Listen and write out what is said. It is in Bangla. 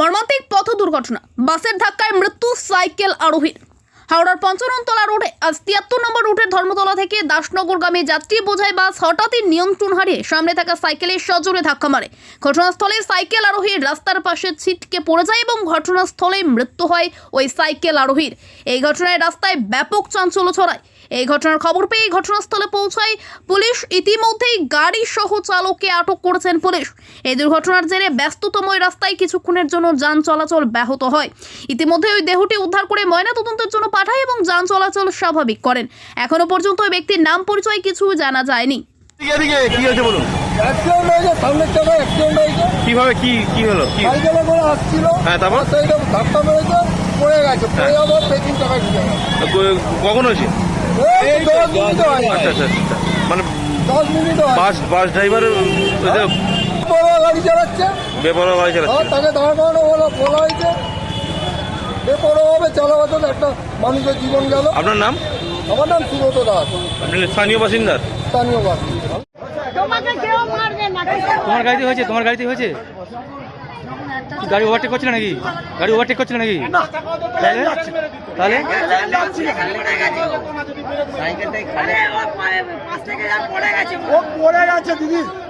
মর্মান্তিক পথ দুর্ঘটনা। বাসের ধাক্কায় মৃত্যু সাইকেল আরোহীর। হাওড়ার পঞ্চাননতলা রোডে আজ তিয়াত্তর নম্বর রুটের ধর্মতলা থেকে দাসনগরগামী যাত্রী বোঝাই বাস হঠাৎই নিয়ন্ত্রণ হারিয়ে সামনে থাকা সাইকেলের সজোরে ধাক্কা মারে। ঘটনাস্থলে সাইকেল আরোহীর রাস্তার পাশে ছিটকে পড়ে যায় এবং ঘটনাস্থলে মৃত্যু হয় ওই সাইকেল আরোহীর। এই ঘটনায় রাস্তায় ব্যাপক চাঞ্চল্য ছড়ায়। এই ঘটনার খবর পেয়ে ঘটনাস্থলে পৌঁছায় পুলিশ। ইতিমধ্যেই গাড়ি সহ চালককে আটক করেছেন পুলিশ। এই দুর্ঘটনার জেরে ব্যস্ততম ওই রাস্তায় কিছুক্ষণের জন্য যান চলাচল ব্যাহত হয়। ইতিমধ্যে ওই দেহটি উদ্ধার করে ময়নাতদন্তের জন্য পাঠায় এবং যান চলাচল স্বাভাবিক করেন। এখনও পর্যন্ত ওই ব্যক্তির নাম পরিচয় কিছু জানা যায়নি। এদিকে এদিকে কি হয়েছে বলুন? অ্যাক্সিডেন্ট হয়েছে সামনের চাকা অ্যাক্সিডেন্ট হয়েছে কীভাবে কি কি হলো? কি? সাইকেলে করে আসছিল। হ্যাঁ, তারপর? আর ধাক্কা মেরেছে পড়ে গেছে। পড়ে যাওয়ার পেছন চাকা ঢুকে গেছে। ক- কখন হয়েছে? আচ্ছা আচ্ছা আচ্ছা মানে বাস বাস ড্রাইভার গাড়ি চালাচ্ছে। বেপরোয়া গাড়ি চালাচ্ছে। তাকে দাঁড় করানো বলা বলা হয়েছে। চালাবাতে একটা মানুষের জীবন গেল। আপনার নাম? আমার নাম সুব্রত দাস। আপনি স্থানীয় বাসিন্দার স্থানীয় বাসী তোমাকে কেউ মারবে না তোমার গাড়িতে হয়েছে তোমার গাড়িতে হয়েছে? গাড়ি ওভারটেক করছিল নাকি? গাড়ি ওভারটেক করছিল নাকি? তাহলে? তাহলে? দিদি।